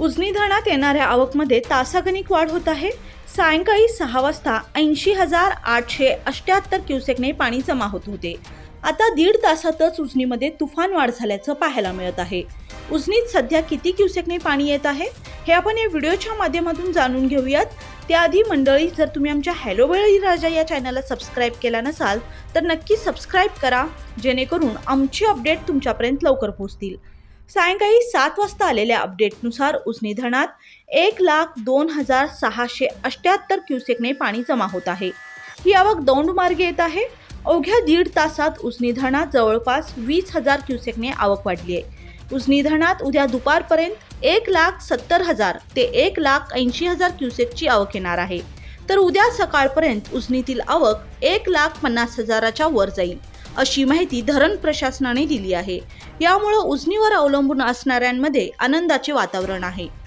उजनी धरणात येणाऱ्या आवकमध्ये तासागणिक वाढ होत आहे. सायंकाळी सहा वाजता ऐंशी हजार आठशे अष्ट्याहत्तर क्युसेकने पाणी जमा होत होते. आता दीड तासातच उजनीमध्ये तुफान वाढ झाल्याचं पाहायला मिळत आहे. उजनीत सध्या किती क्युसेकने पाणी येत आहे हे आपण या व्हिडिओच्या माध्यमातून जाणून घेऊयात. त्याआधी मंडळी जर तुम्ही आमच्या हॅलो बळी राजा या चॅनलला सबस्क्राईब केला नसाल तर नक्की सबस्क्राईब करा जेणेकरून आमची अपडेट तुमच्यापर्यंत लवकर पोहोचतील. सायंकाळी सात वाजता आलेल्या अपडेटनुसार उजनी धरणात एक लाख दोन हजार सहाशे अष्ट्याहत्तर क्युसेकने पाणी जमा होत आहे. ही आवक दौंड मार्गे येत आहे. अवघ्या दीड तासात उजनी धरणात जवळपास वीस हजार क्युसेकने आवक वाढली आहे. उजनी धरणात उद्या दुपारपर्यंत एक लाख सत्तर हजार ते एक लाख ऐंशी हजार क्युसेकची आवक येणार आहे. तर उद्या सकाळपर्यंत उजनीतील आवक एक लाख पन्नास हजाराच्या वर जाईल. अशी माहिती धरण प्रशासनाने दिली आहे. यामुळं उजनीवर अवलंबून असणाऱ्यांमध्ये आनंदाचे वातावरण आहे.